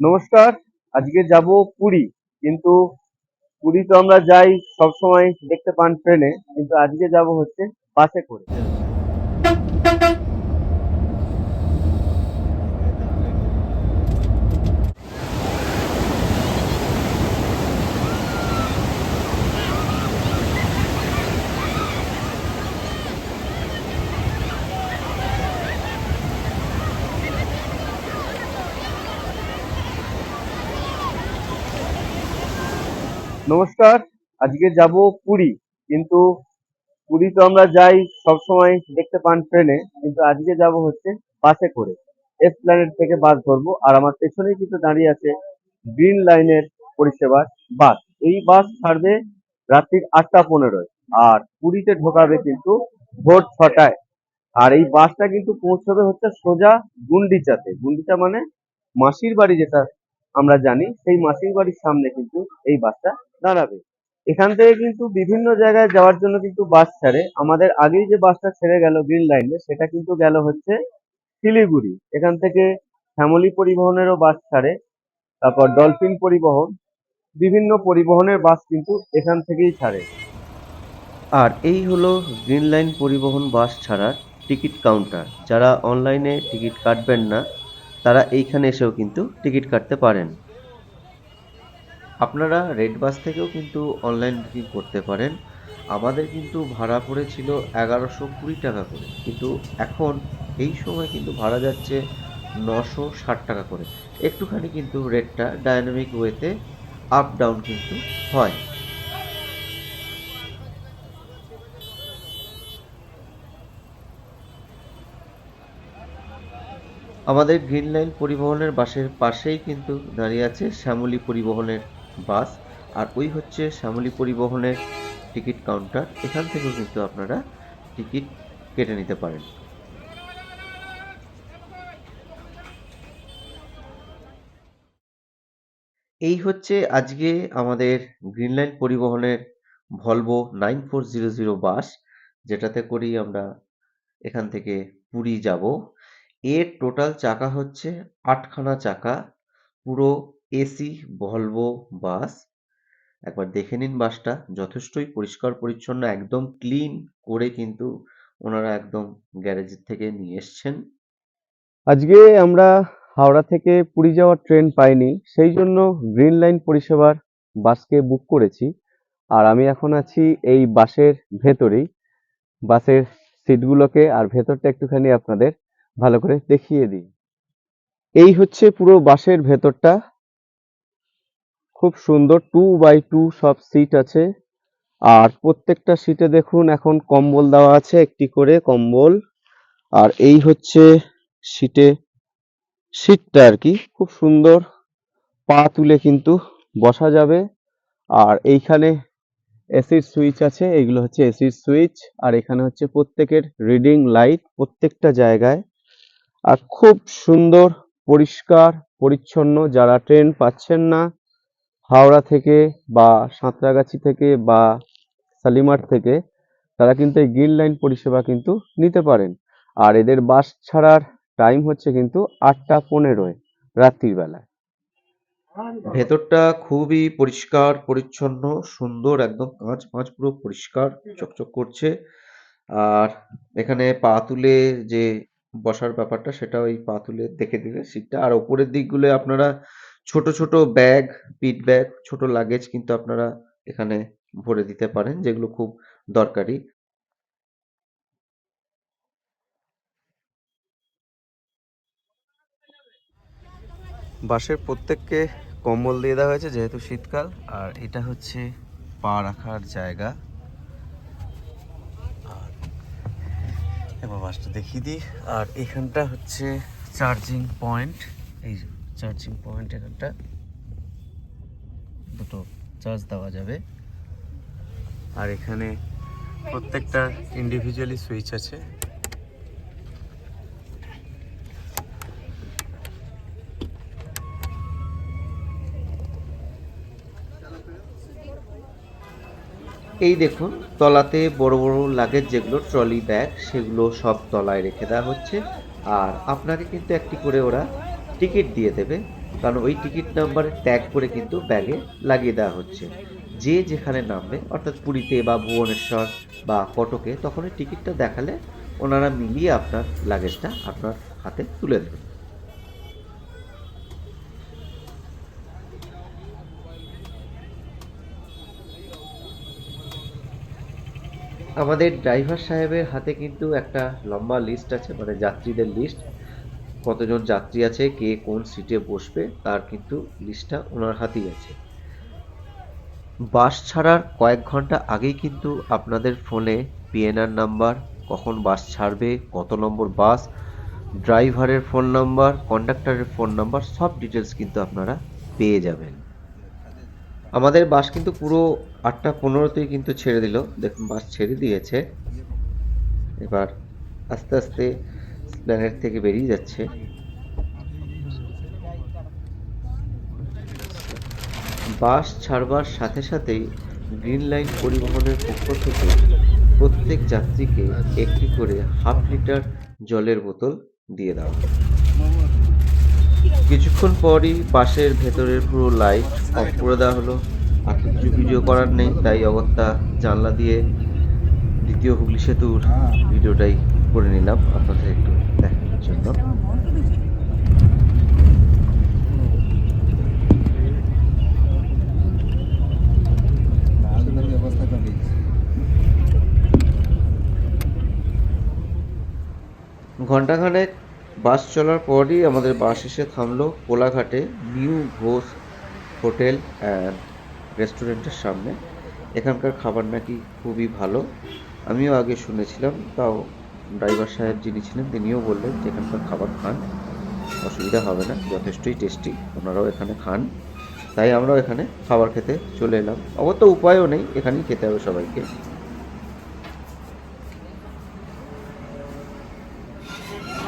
নমস্কার, আজকে যাব পুরী, কিন্তু পুরী তো আমরা যাই সবসময় দেখতে পান ট্রেনে, কিন্তু আজকে যাব হচ্ছে বাসে করে। নমস্কার, আজকে যাব পুরী, কিন্তু পুরী তো আমরা যাই সবসময় দেখতে পান ট্রেনে, কিন্তু আজকে যাব হচ্ছে বাসে করে। এস প্ল্যানেট থেকে বাস ধরবো, আর আমার পেছনেই কিন্তু দাঁড়িয়ে আছে গ্রিন লাইনের পরিষেবার বাস। এই বাস ছাড়বে রাত্রির আটটা পনেরোয়, আর পুরীতে ঢোকাবে কিন্তু ভোর ছটায়। আর এই বাসটা কিন্তু পৌঁছবে হচ্ছে সোজা গুন্ডিচাতে। গুন্ডিচা মানে মাসির বাড়ি যেটা আমরা জানি, সেই মাসির বাড়ির সামনে কিন্তু এই বাসটা দাঁড়াবে। এখান থেকে কিন্তু বিভিন্ন জায়গায় যাওয়ার জন্য কিন্তু বাস ছাড়ে। আমাদের আগেই যে বাসটা ছেড়ে গেল গ্রিন লাইনে সেটা কিন্তু গেল হচ্ছে শিলিগুড়ি। এখান থেকে শ্যামলী পরিবহনেরও বাস ছাড়ে, তারপর ডলফিন পরিবহন, বিভিন্ন পরিবহনের বাস কিন্তু এখান থেকেই ছাড়ে। আর এই হলো গ্রিন লাইন পরিবহন বাস ছাড়ার টিকিট কাউন্টার যারা অনলাইনে টিকিট কাটবেন না, তারা এইখানে এসেও কিন্তু টিকিট কাটতে পারেন। আপনারা রেড বাস থেকেও কিন্তু অনলাইন বুকিং করতে পারেন। আমাদের কিন্তু ভাড়া পড়েছিল এগারোশো কুড়ি টাকা করে। কিন্তু এখন এই সময় কিন্তু ভাড়া যাচ্ছে নশো ষাট টাকা করে। একটুখানি কিন্তু রেটটা ডায়নামিক ওয়েতে আপ ডাউন কিন্তু হয়। আমাদের গ্রিন লাইন পরিবহনের বাসের পাশেই কিন্তু দাঁড়িয়ে আছে শ্যামলী পরিবহনের বাস, আর ওই হচ্ছে শ্যামলী পরিবহনের টিকিট কাউন্টার। এখান থেকেও কিন্তু আপনারা টিকিট কেটে নিতে পারেন। এই হচ্ছে আজকে আমাদের গ্রিন লাইন পরিবহনের Volvo nine four zero zero bus, যেটাতে করেই আমরা এখান থেকে পুরী যাব। এর টোটাল চাকা হচ্ছে আটখানা চাকা, পুরো এসি, ভলভো, বাস। একবার দেখে নিন বাসটা। যথেষ্টই পরিষ্কার, পরিচ্ছন্ন, একদম ক্লিন করে কিন্তু ওনারা একদম গ্যারেজের থেকে নিয়ে এসছেন। আজকে আমরা হাওড়া থেকে পুরী যাওয়ার ট্রেন পাইনি, সেই জন্য গ্রিন লাইন পরিষেবার বাসকে বুক করেছি। আর আমি এখন আছি এই বাসের ভেতরেই। বাসের সিটগুলোকে আর ভেতরটা একটুখানি আপনাদের ভালো করে দেখিয়ে দিই। এই হচ্ছে পুরো বাসের ভেতরটা। খুব সুন্দর টু বাই টু সব সিট আছে। আর প্রত্যেকটা সিটে দেখুন এখন কম্বল দেওয়া আছে, একটি করে কম্বল। আর এই হচ্ছে সিটে সিটটা আর কি, খুব সুন্দর পা তুলে কিন্তু বসা যাবে। আর এইখানে এসির সুইচ আছে, এগুলো হচ্ছে এসির সুইচ আর এখানে হচ্ছে প্রত্যেকের রিডিং লাইট প্রত্যেকটা জায়গায়। আর খুব সুন্দর, পরিষ্কার, পরিচ্ছন্ন যারা ট্রেন পাচ্ছেন না হাওড়া থেকে বা সাঁতরাগাছি থেকে বা শালিমার থেকে তারা কিন্তু এই গ্রিন লাইন পরিষেবা কিন্তু নিতে পারেন। আর এদের বাস ছাড়ার টাইম হচ্ছে কিন্তু আটটা পনেরোয়, রাত্রির বেলায়। ভেতরটা খুবই পরিষ্কার, পরিচ্ছন্ন, সুন্দর, একদম কাঁচ পাঁচ পুরো পরিষ্কার, চকচক করছে। আর এখানে পা তুলে যে বসার ব্যাপারটা, সেটা ওই পা তুলে দেখে দিলে, সিটটা। আর ওপরের দিকগুলো আপনারা ছোট ছোট ব্যাগ পিট ব্যাগ ছোট লাগেজ কিন্তু আপনারা এখানে ভরে দিতে পারেন, যেগুলো খুব দরকারি। বাসের প্রত্যেককে কম্বল দিয়ে দেওয়া হয়েছে, যেহেতু শীতকাল, আর এটা হচ্ছে পা রাখার জায়গা। আর এবার বাসটা দেখিয়ে দিই। আর এখানটা হচ্ছে চার্জিং পয়েন্ট এই চার্জিং পয়েন্ট এখানটা দুটো চার্জ দেওয়া যাবে। আর এখানে প্রত্যেকটা ইন্ডিভিজুয়ালি সুইচ আছে। এই দেখুন, তলাতে বড় বড় লাগেজ যেগুলো ট্রলি ব্যাগ সেগুলো সব তলায় রেখে দেওয়া হচ্ছে। আর আপনাকে কিন্তু একটি করে ওরা টিকিট দিয়ে দেবে, কারণ ওই টিকিট নাম্বারে ট্যাগ করে কিন্তু ব্যাগে লাগিয়ে দেওয়া হচ্ছে। যে যেখানে নামবে, অর্থাৎ পুরীতে বা ভুবনেশ্বর বা কটকে তখন ওই টিকিটটা দেখালে ওনারা মিলিয়ে আপনার লাগেজটা আপনার হাতে তুলে দেবেন আমাদের ড্রাইভার সাহেবের হাতে কিন্তু একটা লম্বা লিস্ট আছে মানে যাত্রীদের লিস্ট কতজন যাত্রী আছে, কে কোন সিটে বসবে, তার কিন্তু লিস্টটা ওনার হাতেই আছে। বাস ছাড়ার কয়েক ঘণ্টা আগেই কিন্তু আপনাদের ফোনে পিএনআর নাম্বার কখন বাস ছাড়বে, কত নম্বর বাস ড্রাইভারের ফোন নাম্বার কন্ডাক্টরের ফোন নাম্বার সব ডিটেলস কিন্তু আপনারা পেয়ে যাবেন। আমাদের বাস কিন্তু পুরো আটটা পনেরোতেই কিন্তু ছেড়ে দিল। দেখুন, বাস ছেড়ে দিয়েছে। এবার আস্তে আস্তে প্ল্যানেট থেকে বেরিয়ে যাচ্ছে। বাস ছাড়বার সাথে সাথেই গ্রিন লাইন পরিবহনের পক্ষ থেকে প্রত্যেক যাত্রীকে একটি করে হাফ লিটার জলের বোতল দিয়ে দেওয়া কিছুক্ষণ পরই বাসের ভেতরের পুরো লাইট অফ করে দেওয়া হলো। আর কিছু ভিডিও করার নেই তাই অগত্যা জানলা দিয়ে দ্বিতীয় হুগলি সেতুর ভিডিওটাই করে নিলাম। আপনাদের একটু জন্য। ঘণ্টাখানেক বাস চলার পরই আমাদের বাস এসে থামলো কোলাঘাটে নিউ ঘোষ হোটেল অ্যান্ড রেস্টুরেন্টের সামনে। এখানকার খাবার নাকি খুবই ভালো। আমিও আগে শুনেছিলাম তাও ড্রাইভার সাহেব যিনি ছিলেন, তিনিও বললেন যে এখানকার খাবার খান, অসুবিধা হবে না, যথেষ্টই টেস্টি ওনারাও এখানে খান। তাই আমরাও এখানে খাবার খেতে চলে এলাম। অগত্য উপায়ও নেই, এখানেই খেতে হবে সবাইকে।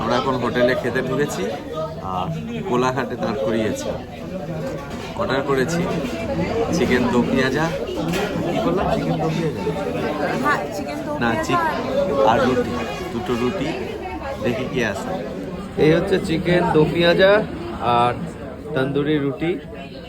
আমরা এখন হোটেলে খেতে ঢুকেছি, আর কোলাঘাটে দাঁড় করিয়েছি অর্ডার করেছি। চিকেন দো পেঁয়াজা। কি বললাম চিকেন দো পেঁয়াজা। হ্যাঁ না চিক আর রুটি। দুটো রুটি। দেখি কি আছে। এই হচ্ছে চিকেন দো পেঁয়াজা আর তন্দুরি রুটি।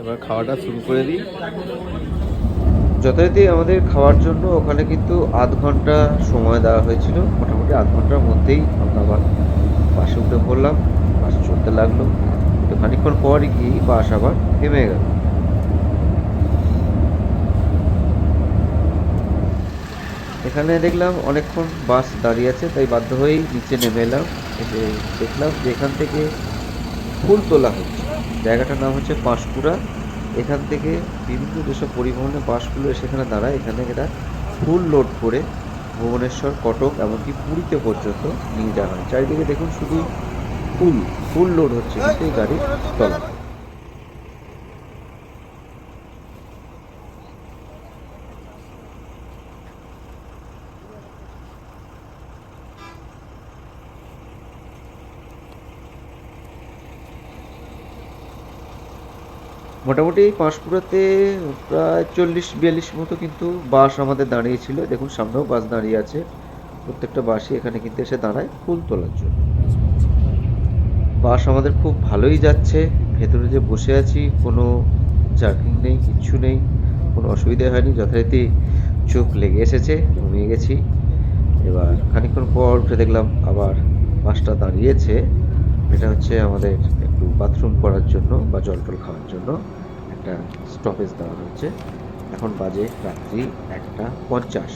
এবার খাওয়াটা শুরু করে দিই। যথারীতি আমাদের খাওয়ার জন্য ওখানে কিন্তু আধ ঘণ্টা সময় দেওয়া হয়েছিল। মোটামুটি আধ ঘণ্টার মধ্যেই আমরা আবার বাসে উঠে পড়লাম। বাস চলতে লাগল। তো খানিকক্ষণ পরই গিয়ে বাস আবার থেমে গেল। এখানে দেখলাম অনেকক্ষণ বাস দাঁড়িয়ে আছে, তাই বাধ্য হয়েই নিচে নেমে এলাম। এসে দেখলাম যে এখান থেকে ফুল তোলা হচ্ছে। জায়গাটার নাম হচ্ছে পাঁশকুড়া। এখান থেকে বিভিন্ন যেসব পরিবহনের বাসগুলো এসে এখানে দাঁড়ায়, এখানে এরা ফুল লোড করে ভুবনেশ্বর, কটক, এমনকি পুরীতে পর্যন্ত নিয়ে যাওয়া হয়। চারিদিকে দেখুন শুধু ফুল ফুল লোড হচ্ছে। কিন্তু এই গাড়ির তলা মোটামুটি পাঁশকুড়াতে প্রায় চল্লিশ বিয়াল্লিশ মতো কিন্তু বাস আমাদের দাঁড়িয়েছিল। দেখুন সামনেও বাস দাঁড়িয়ে আছে। প্রত্যেকটা বাসই এখানে কিন্তু এসে দাঁড়ায় ফুল তোলার জন্য। বাস আমাদের খুব ভালোই যাচ্ছে। ভেতরে যে বসে আছি, কোনো জার্কিং নেই, কিচ্ছু নেই, কোনো অসুবিধা হয়নি, যথারীতি চোখ লেগে এসেছে, ঘুমিয়ে গেছি। এবার খানিকক্ষণ পর উঠে দেখলাম আবার বাসটা দাঁড়িয়েছে। এটা হচ্ছে আমাদের একটু বাথরুম করার জন্য বা জল টল খাওয়ার জন্য একটা স্টপেজ দেওয়া হচ্ছে এখন বাজে রাত্রি একটা পঞ্চাশ।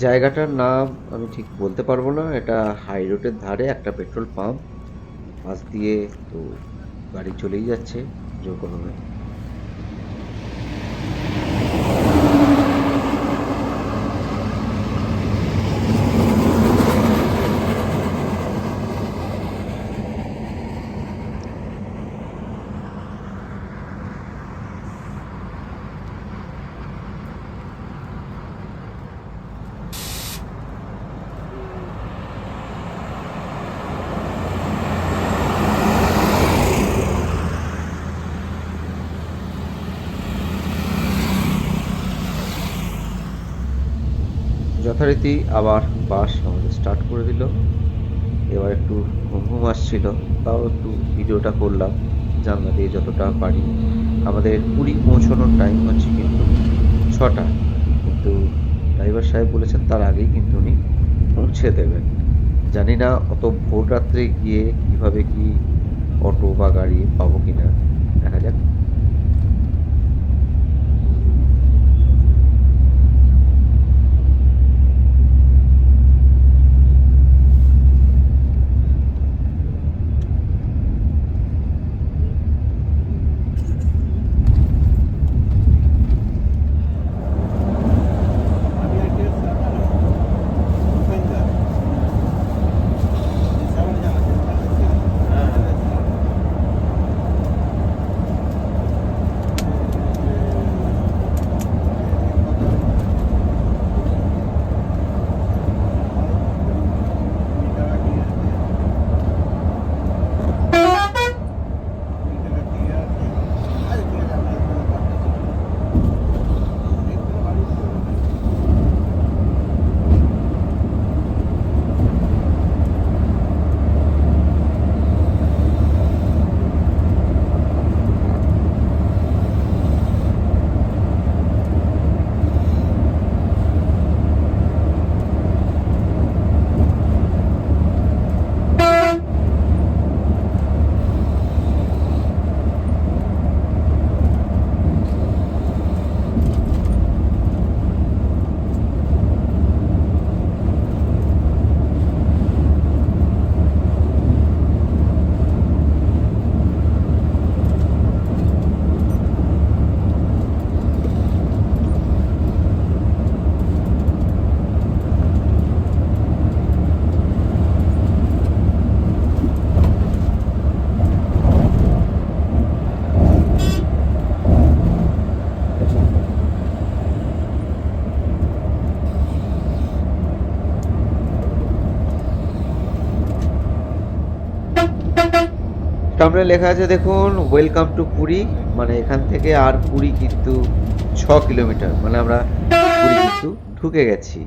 জায়গাটার নাম আমি ঠিক বলতে পারব না। এটা হাই রোডের ধারে একটা পেট্রোল পাম্প পাশ দিয়ে তো গাড়ি চলেই যাচ্ছে যে কোনোভাবে যথারীতি আবার বাস আমাদের স্টার্ট করে দিল। এবার একটু ঘুম ঘুম আসছিল, তাও একটু ভিডিওটা করলাম, জানলা দিয়ে যতটা পারি। আমাদের পুরী পৌঁছানোর টাইম হচ্ছে কিন্তু ছটা। কিন্তু ড্রাইভার সাহেব বলেছেন তার আগেই কিন্তু উনি পৌঁছে দেবেন। জানি না অত ভোর রাত্রে গিয়ে কীভাবে কি অটো বা গাড়ি পাবো কিনা। দেখা সামনে লেখা আছে, দেখুন ওয়েলকাম টু পুরী মানে এখান থেকে আর পুরী কিন্তু ছ কিলোমিটার। মানে আমরা পুরী কিন্তু ঢুকে গেছি।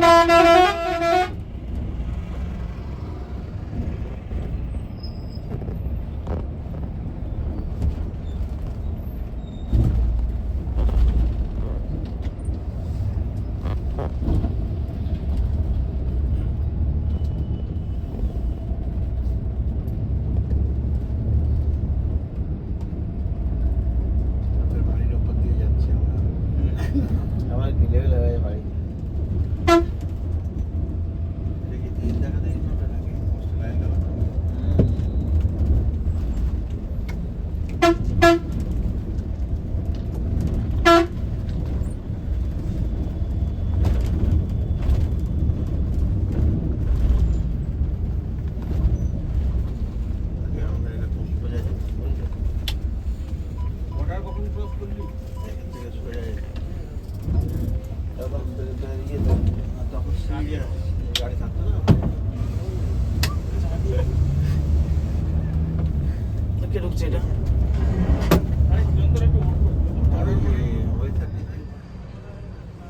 Thank you.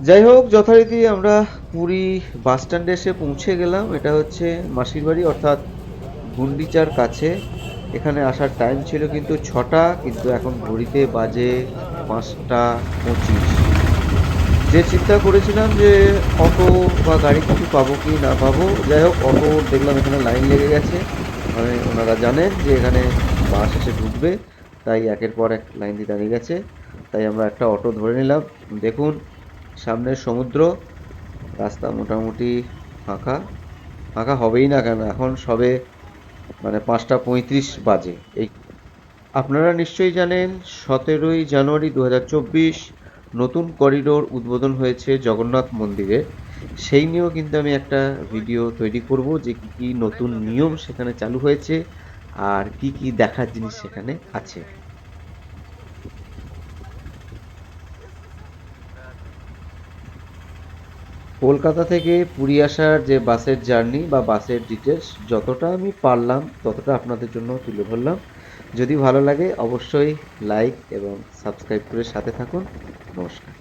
যাই হোক, যথারীতি আমরা পুরী বাস স্ট্যান্ডে এসে পৌঁছে গেলাম। এটা হচ্ছে মাসির বাড়ি, অর্থাৎ গুন্ডিচার কাছে। এখানে আসার টাইম ছিল কিন্তু ছটা, কিন্তু এখন ঘড়িতে বাজে পাঁচটা পঁচিশ। যে চিন্তা করেছিলাম যে অটো বা গাড়ি কিছু পাবো কি না পাবো, যাই হোক, অটো দেখলাম এখানে লাইন লেগে গেছে। মানে ওনারা জানেন যে এখানে বাস এসে ঢুকবে, তাই একের পর এক লাইন দিয়ে দাঁড়িয়ে গেছে। তাই আমরা একটা অটো ধরে নিলাম। দেখুন সামনে সমুদ্র, রাস্তা মোটামুটি ফাঁকা। ফাঁকা হবেই না কেন? এখন সবে মানে পাঁচটা পঁয়ত্রিশ বাজে। এই আপনারা নিশ্চয়ই জানেন, সতেরোই জানুয়ারি দু হাজার চব্বিশ নতুন করিডোর উদ্বোধন হয়েছে জগন্নাথ মন্দিরে। সেই নিয়েও কিন্তু আমি একটা ভিডিও তৈরি করব যে কী কী নতুন নিয়ম সেখানে চালু হয়েছে আর কি কি দেখার জিনিস সেখানে আছে। কলকাতা থেকে পুরী আসার যে বাসের জার্নি বা বাসের ডিটেলস যতটা আমি পারলাম ততটা আপনাদের জন্য তুলে ধরলাম। যদি ভালো লাগে অবশ্যই লাইক এবং সাবস্ক্রাইব করে সাথে থাকুন। নমস্কার।